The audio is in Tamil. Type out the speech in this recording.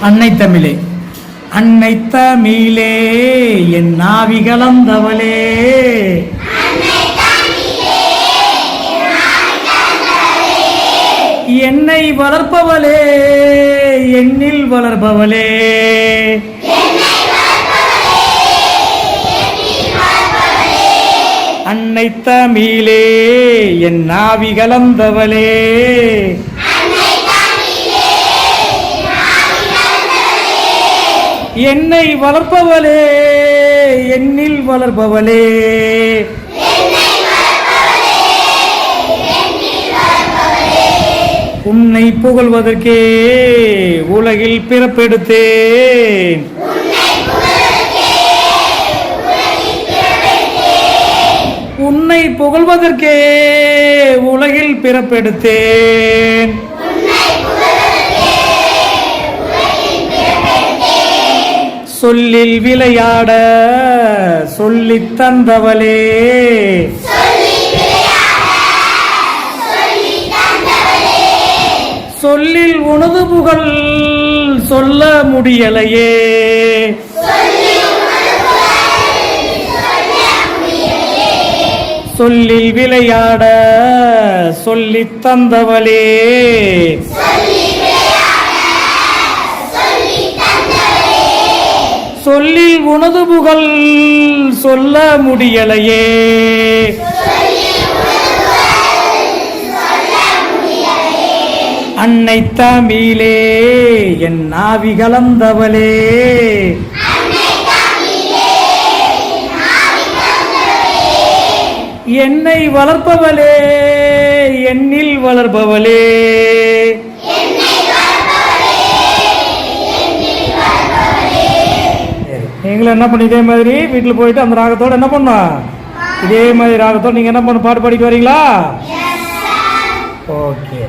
அன்னை தமிழே. அன்னை தமிழே என் நாவி கலந்தவளே. என்னை வளர்ப்பவளே என்னில் வளர்ப்பவளே. அன்னை தமிழே என் நாவி கலந்தவளே. என்னை வளர்ப்பவளே என்னில் வளர்ப்பவளே. உன்னை புகழ்வதற்கே உலகில் பிறப்பெடுத்தேன். உன்னை புகழ்வதற்கே உலகில் பிறப்பெடுத்தேன். சொல்லில் விளையாட சொல்லித் தந்தவளே. சொல்லில் உனது புகழ் சொல்ல முடியலையே. சொல்லில் விளையாட சொல்லித் தந்தவளே. சொல்லில் உனது புகழ் சொல்ல முடியலையே. அன்னை தமிழே என் நாவி கலந்தவளே. என்னை வளர்ப்பவளே என்னில் வளர்பவளே. நீங்களும் என்ன பண்ணி இதே மாதிரி வீட்டில் போயிட்டு அந்த ராகத்தோட என்ன பண்ணும்? இதே மாதிரி ராகத்தோட நீங்க என்ன பண்ண பாட்டு பாடிட்டு வரீங்களா? ஓகே